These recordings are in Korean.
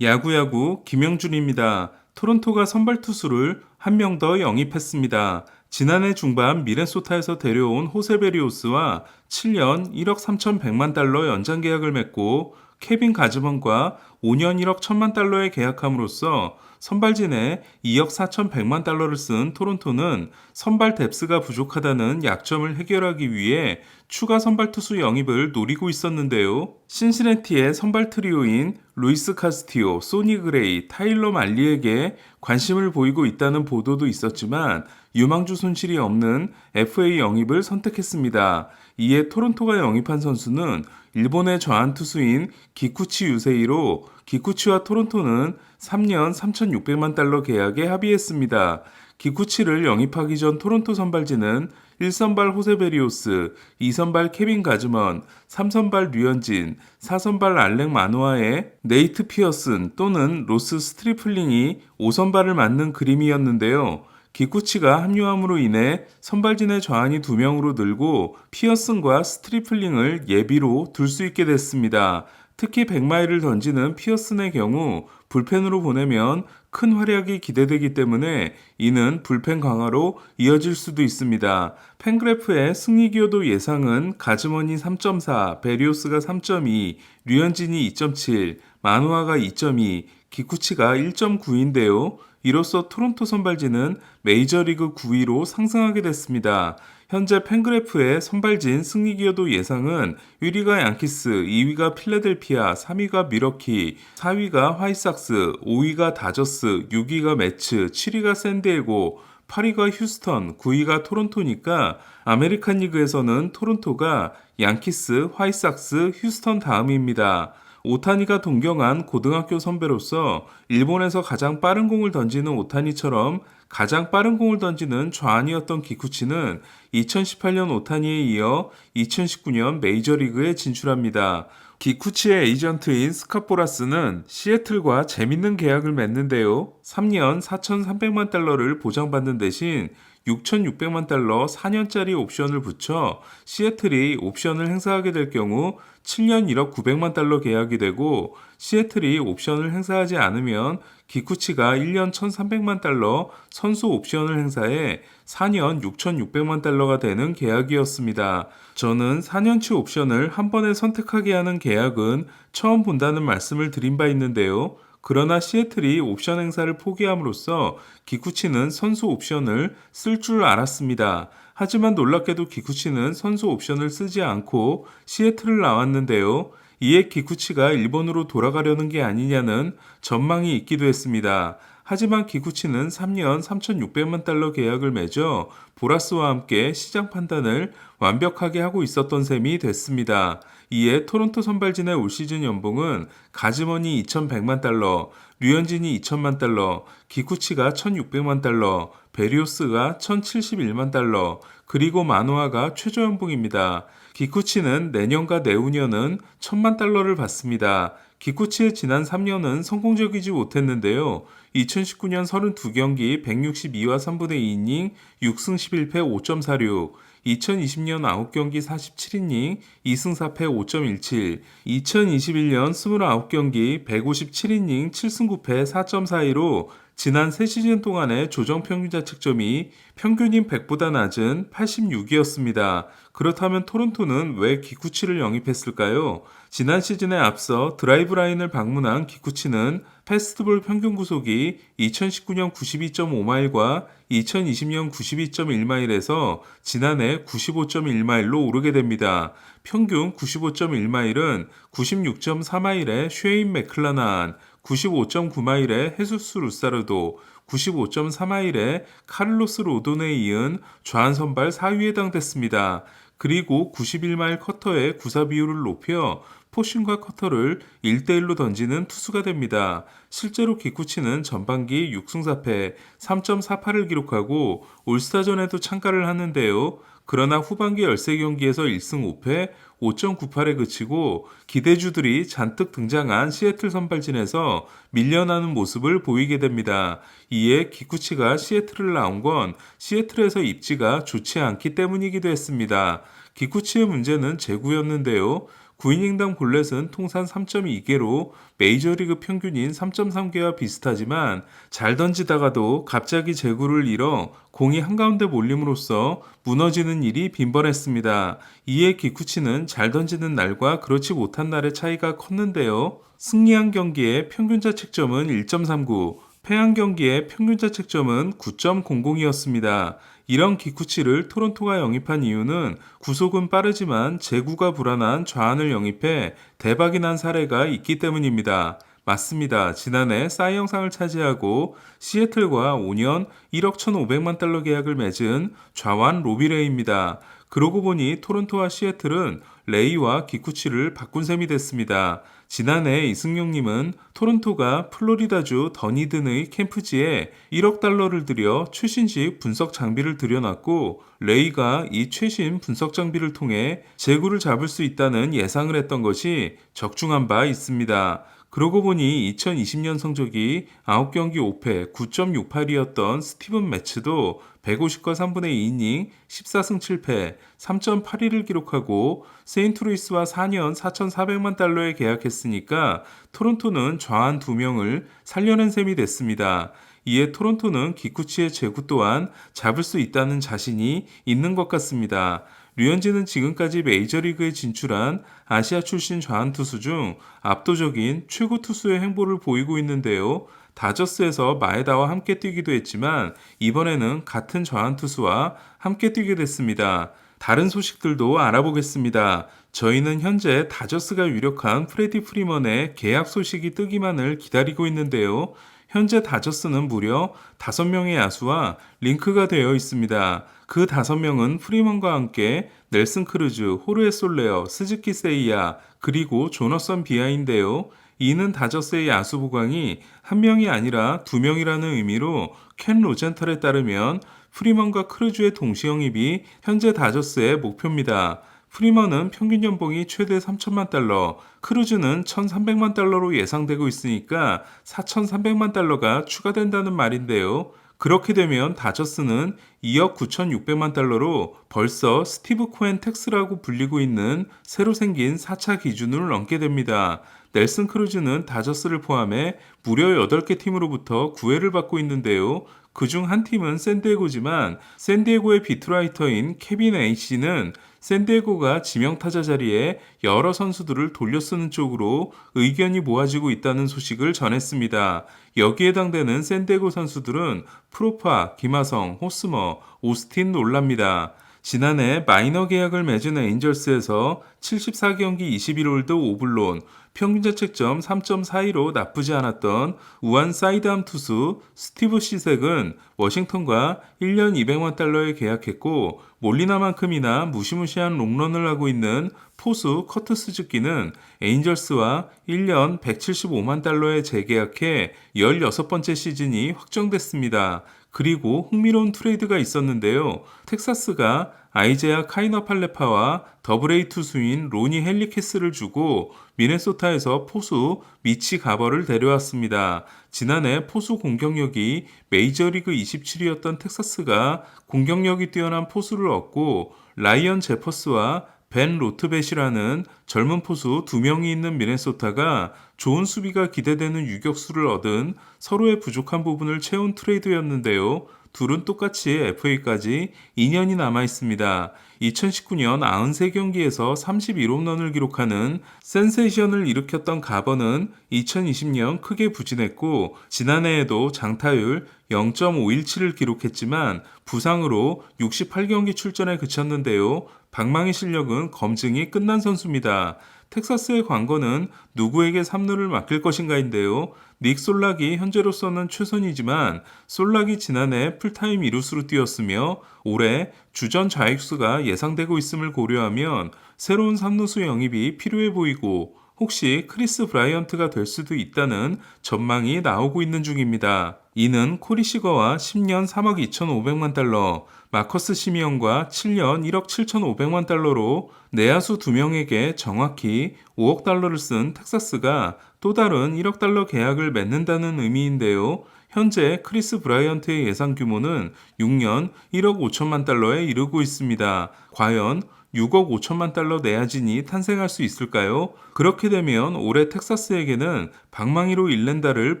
야구야구 김영준입니다. 토론토가 선발 투수를 한 명 더 영입했습니다. 지난해 중반 미네소타에서 데려온 호세베리오스와 7년 1억 3,100만 달러 연장 계약을 맺고 케빈 가즈먼과 5년 1억 1천만 달러에 계약함으로써 선발진에 2억 4,100만 달러를 쓴 토론토는 선발 뎁스가 부족하다는 약점을 해결하기 위해 추가 선발 투수 영입을 노리고 있었는데요. 신시내티의 선발 트리오인 루이스 카스티오, 소니 그레이, 타일러 말리에게 관심을 보이고 있다는 보도도 있었지만 유망주 손실이 없는 FA 영입을 선택했습니다. 이에 토론토가 영입한 선수는 일본의 저한 투수인 기쿠치 유세이로 기쿠치와 토론토는 3년 3,600만 달러 계약에 합의했습니다. 기쿠치를 영입하기 전 토론토 선발진은 1선발 호세베리오스, 2선발 케빈 가즈먼, 3선발 류현진, 4선발 알렉 마노아의 네이트 피어슨 또는 로스 스트리플링이 5선발을 맡는 그림이었는데요. 기쿠치가 합류함으로 인해 선발진의 저한이 2명으로 늘고 피어슨과 스트리플링을 예비로 둘 수 있게 됐습니다. 특히 100마일을 던지는 피어슨의 경우 불펜으로 보내면 큰 활약이 기대되기 때문에 이는 불펜 강화로 이어질 수도 있습니다. 팬그래프의 승리 기여도 예상은 가즈먼이 3.4, 베리오스가 3.2, 류현진이 2.7, 마누아가 2.2, 기쿠치가 1.9인데요. 이로써 토론토 선발진은 메이저리그 9위로 상승하게 됐습니다. 현재 팬그래프의 선발진 승리 기여도 예상은 1위가 양키스, 2위가 필라델피아, 3위가 미러키, 4위가 화이삭스, 5위가 다저스, 6위가 매츠, 7위가 샌디에고, 8위가 휴스턴, 9위가 토론토니까 아메리칸 리그에서는 토론토가 양키스, 화이삭스, 휴스턴 다음입니다. 오타니가 동경한 고등학교 선배로서 일본에서 가장 빠른 공을 던지는 오타니처럼 가장 빠른 공을 던지는 좌안이었던 기쿠치는 2018년 오타니에 이어 2019년 메이저리그에 진출합니다. 기쿠치의 에이전트인 스카포라스는 시애틀과 재밌는 계약을 맺는데요. 3년 4,300만 달러를 보장받는 대신 6,600만 달러 4년짜리 옵션을 붙여 시애틀이 옵션을 행사하게 될 경우 7년 1억 900만 달러 계약이 되고 시애틀이 옵션을 행사하지 않으면 기쿠치가 1년 1,300만 달러 선수 옵션을 행사해 4년 6,600만 달러가 되는 계약이었습니다. 저는 4년치 옵션을 한 번에 선택하게 하는 계약은 처음 본다는 말씀을 드린 바 있는데요. 그러나 시애틀이 옵션 행사를 포기함으로써 기쿠치는 선수 옵션을 쓸 줄 알았습니다. 하지만 놀랍게도 기쿠치는 선수 옵션을 쓰지 않고 시애틀을 나왔는데요. 이에 기쿠치가 일본으로 돌아가려는 게 아니냐는 전망이 있기도 했습니다. 하지만 기쿠치는 3년 3,600만 달러 계약을 맺어 보라스와 함께 시장 판단을 완벽하게 하고 있었던 셈이 됐습니다. 이에 토론토 선발진의 올 시즌 연봉은 가즈먼이 2,100만 달러, 류현진이 2,000만 달러, 기쿠치가 1,600만 달러, 베리오스가 1,071만 달러, 그리고 마노아가 최저 연봉입니다. 기쿠치는 내년과 내후년은 1,000만 달러를 받습니다. 기쿠치의 지난 3년은 성공적이지 못했는데요. 2019년 32경기 162와 3분의 2이닝 6승 11패 5.46, 2020년 9경기 47이닝 2승 4패 5.17, 2021년 29경기 157이닝 7승 9패 4.42로 지난 3시즌 동안의 조정 평균 자 책점이 평균인 100보다 낮은 86이었습니다. 그렇다면 토론토는 왜 기쿠치를 영입했을까요? 지난 시즌에 앞서 드라이브 라인을 방문한 기쿠치는 패스트볼 평균 구속이 2019년 92.5마일과 2020년 92.1마일에서 지난해 95.1마일로 오르게 됩니다. 평균 95.1마일은 96.4마일의 쉐인 맥클라난, 95.9마일의 헤수스 루사르도, 95.3마일의 카를로스 로돈에 이은 좌한 선발 4위에 해당됐습니다. 그리고 91마일 커터의 구사 비율을 높여 포신과 커터를 1대1로 던지는 투수가 됩니다. 실제로 기쿠치는 전반기 6승 4패 3.48을 기록하고 올스타전에도 참가를 하는데요. 그러나 후반기 13경기에서 1승 5패 5.98에 그치고 기대주들이 잔뜩 등장한 시애틀 선발진에서 밀려나는 모습을 보이게 됩니다. 이에 기쿠치가 시애틀을 나온 건 시애틀에서 입지가 좋지 않기 때문이기도 했습니다. 기쿠치의 문제는 제구였는데요. 9이닝당 볼넷은 통산 3.2개로 메이저리그 평균인 3.3개와 비슷하지만 잘 던지다가도 갑자기 제구를 잃어 공이 한가운데 몰림으로써 무너지는 일이 빈번했습니다. 이에 기쿠치는 잘 던지는 날과 그렇지 못한 날의 차이가 컸는데요. 승리한 경기의 평균 자책점은 1.39, 패한 경기의 평균 자책점은 9.00이었습니다. 이런 기쿠치를 토론토가 영입한 이유는 구속은 빠르지만 제구가 불안한 좌안을 영입해 대박이 난 사례가 있기 때문입니다. 맞습니다. 지난해 싸이 영상을 차지하고 시애틀과 5년 1억 1,500만 달러 계약을 맺은 좌완 로비레이입니다. 그러고 보니 토론토와 시애틀은 레이와 기쿠치를 바꾼 셈이 됐습니다. 지난해 이승용님은 토론토가 플로리다주 더니든의 캠프지에 1억 달러를 들여 최신식 분석 장비를 들여놨고 레이가 이 최신 분석 장비를 통해 재구를 잡을 수 있다는 예상을 했던 것이 적중한 바 있습니다. 그러고 보니 2020년 성적이 9경기 5패 9.68이었던 스티븐 매츠도 150과 3분의 2이닝 14승 7패 3.81을 기록하고 세인트루이스와 4년 4,400만 달러에 계약했으니까 토론토는 좌한 2명을 살려낸 셈이 됐습니다. 이에 토론토는 기쿠치의 제구 또한 잡을 수 있다는 자신이 있는 것 같습니다. 류현진은 지금까지 메이저리그에 진출한 아시아 출신 좌한 투수 중 압도적인 최고 투수의 행보를 보이고 있는데요. 다저스에서 마에다와 함께 뛰기도 했지만 이번에는 같은 좌한 투수와 함께 뛰게 됐습니다. 다른 소식들도 알아보겠습니다. 저희는 현재 다저스가 유력한 프레디 프리먼의 계약 소식이 뜨기만을 기다리고 있는데요. 현재 다저스는 무려 5명의 야수와 링크가 되어 있습니다. 그 5명은 프리먼과 함께 넬슨 크루즈, 호르에 솔레어, 스즈키 세이야, 그리고 조너선 비아인데요. 이는 다저스의 야수 보강이 한 명이 아니라 두 명이라는 의미로 켄 로젠털에 따르면 프리먼과 크루즈의 동시 영입이 현재 다저스의 목표입니다. 프리먼은 평균 연봉이 최대 3천만 달러, 크루즈는 1,300만 달러로 예상되고 있으니까 4,300만 달러가 추가된다는 말인데요. 그렇게 되면 다저스는 2억 9,600만 달러로 벌써 스티브 코엔 텍스라고 불리고 있는 새로 생긴 4차 기준을 넘게 됩니다. 넬슨 크루즈는 다저스를 포함해 무려 8개 팀으로부터 구애를 받고 있는데요. 그중 한 팀은 샌디에고지만 샌디에고의 비트라이터인 케빈 A씨는 샌디에고가 지명타자 자리에 여러 선수들을 돌려쓰는 쪽으로 의견이 모아지고 있다는 소식을 전했습니다. 여기에 해당되는 샌디에고 선수들은 프로파, 김하성, 호스머, 오스틴 놀랍니다. 지난해 마이너 계약을 맺은 에인절스에서 74경기 21홀드 5블론, 평균 자책점 3.42로 나쁘지 않았던 우한 사이드암 투수 스티브 시색은 워싱턴과 1년 200만 달러에 계약했고 몰리나만큼이나 무시무시한 롱런을 하고 있는 포수 커트 스즈키는 에인절스와 1년 175만 달러에 재계약해 16번째 시즌이 확정됐습니다. 그리고 흥미로운 트레이드가 있었는데요. 텍사스가 아이제아 카이너 팔레파와 더블A 투수인 로니 헬리케스를 주고 미네소타에서 포수 미치 가버를 데려왔습니다. 지난해 포수 공격력이 메이저리그 27위였던 텍사스가 공격력이 뛰어난 포수를 얻고 라이언 제퍼스와 벤 로트벳이라는 젊은 포수 두 명이 있는 미네소타가 좋은 수비가 기대되는 유격수를 얻은 서로의 부족한 부분을 채운 트레이드였는데요. 둘은 똑같이 FA까지 2년이 남아 있습니다. 2019년 93경기에서 31홈런을 기록하는 센세이션을 일으켰던 가버는 2020년 크게 부진했고 지난해에도 장타율 0.517을 기록했지만 부상으로 68경기 출전에 그쳤는데요. 방망이 실력은 검증이 끝난 선수입니다. 텍사스의 관건은 누구에게 3루를 맡길 것인가인데요. 닉 솔락이 현재로서는 최선이지만 솔락이 지난해 풀타임 이루수로 뛰었으며 올해 주전 좌익수가 예상되고 있음을 고려하면 새로운 3루수 영입이 필요해 보이고 혹시 크리스 브라이언트가 될 수도 있다는 전망이 나오고 있는 중입니다. 이는 코리 시거와 10년 3억 2,500만 달러, 마커스 시미언과 7년 1억 7,500만 달러로 내야수 2명에게 정확히 5억 달러를 쓴 텍사스가 또 다른 1억 달러 계약을 맺는다는 의미인데요. 현재 크리스 브라이언트의 예상 규모는 6년 1억 5천만 달러에 이르고 있습니다. 과연 6억 5천만 달러 내야진이 탄생할 수 있을까요? 그렇게 되면 올해 텍사스에게는 방망이로 일렌다를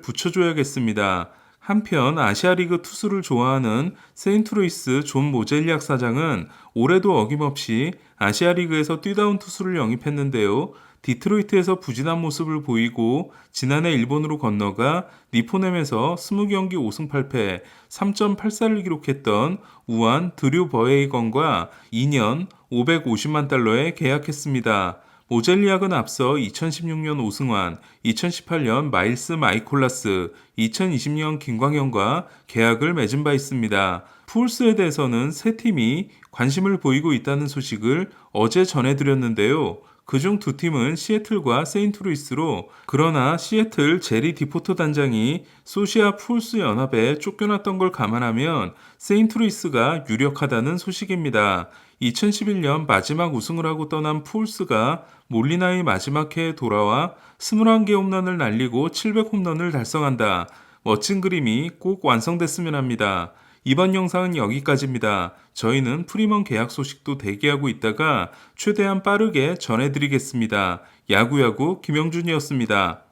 붙여줘야겠습니다. 한편 아시아리그 투수를 좋아하는 세인트루이스 존 모젤리악 사장은 올해도 어김없이 아시아리그에서 뛰다운 투수를 영입했는데요. 디트로이트에서 부진한 모습을 보이고 지난해 일본으로 건너가 니포넴에서 20경기 5승 8패 3.84를 기록했던 우한 드류 버헤이건과 2년 550만 달러에 계약했습니다. 모젤리악은 앞서 2016년 오승환, 2018년 마일스 마이콜라스, 2020년 김광현과 계약을 맺은 바 있습니다. 푸울스에 대해서는 세 팀이 관심을 보이고 있다는 소식을 어제 전해드렸는데요. 그중 두 팀은 시애틀과 세인트루이스로 그러나 시애틀 제리 디포터 단장이 소시아 푸울스 연합에 쫓겨났던 걸 감안하면 세인트루이스가 유력하다는 소식입니다. 2011년 마지막 우승을 하고 떠난 푸울스가 몰리나의 마지막 해에 돌아와 21개 홈런을 날리고 700홈런을 달성한다. 멋진 그림이 꼭 완성됐으면 합니다. 이번 영상은 여기까지입니다. 저희는 프리먼 계약 소식도 대기하고 있다가 최대한 빠르게 전해드리겠습니다. 야구야구 김영준이었습니다.